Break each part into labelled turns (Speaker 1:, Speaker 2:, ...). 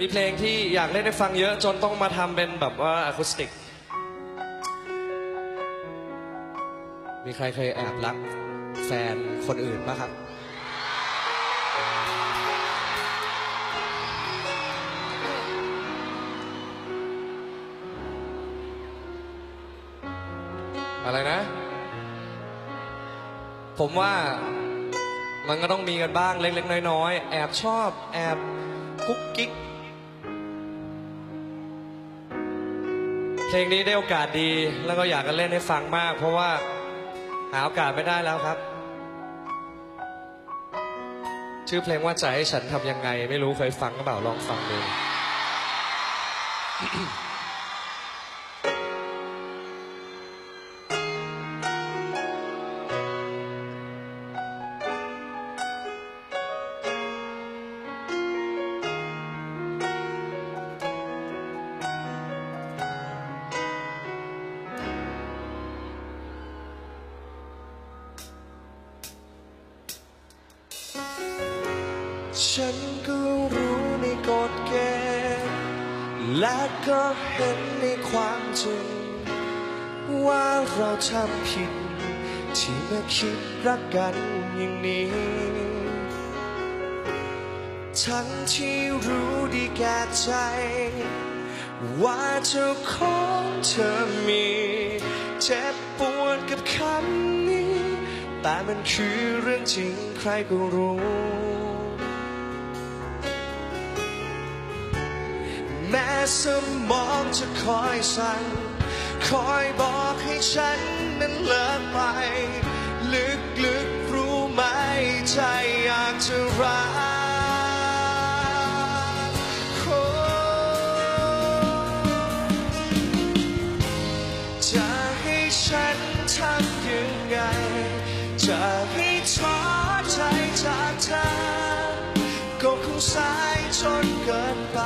Speaker 1: มีเพลงที่อยากเล่นให้ฟังเยอะจนต้องมาทำเป็นแบบว่าอะคูสติก มีใครเคยแอบรักแฟนคนอื่นปะครับ อะไรนะ ผมว่ามันก็ต้องมีกันบ้างเล็กๆน้อยๆ แอบชอบ แอบกุ๊กกิ๊ก เพลงนี้ได้โอกาสดีแล้วก็อยากจะเล่นให้ฟังมาก เพราะว่าหาโอกาสไม่ได้แล้วครับ ชื่อเพลงว่าใจให้ฉันทำยังไง ไม่รู้เคยฟังก็เปล่าลองฟังดู ฉันก็รู้ในกฎเกณฑ์และก็เห็นในความจริง ว่าเราทำผิด ที่มาคิดรักกันอย่างนี้ ทั้งที่รู้ดีแก่ใจ ว่าเจ้าของเธอมีเจ็บปวดกับคำนี้ แต่มันคือเรื่องจริงใครก็รู้ สมองจะคอยสั่ง คอยบอกให้ฉันนั้นเลิกไป ลึกๆรู้ไหมใจอยากจะรักโอ้จะให้ฉันทำยังไง จะให้ท้อใจจากเธอก็คงสายจนเกินไป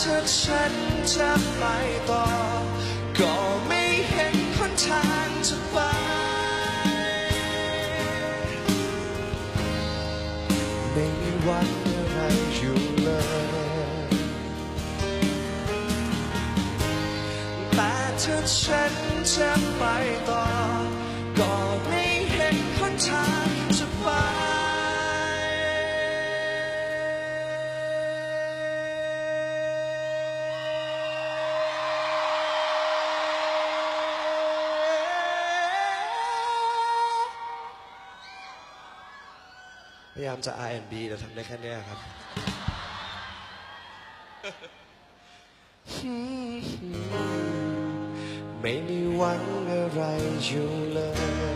Speaker 1: ถ้าฉันจะไปต่อ ก็ไม่เห็นหนทางจะไป ไม่มีวันอะไรอยู่เลย แต่ถ้าฉันจะไปต่อ ก็ไม่เห็นหนทาง พยายามจะ R&B แต่ทำได้แค่เนี้ยครับ ไม่มีหวังอะไรอยู่เลย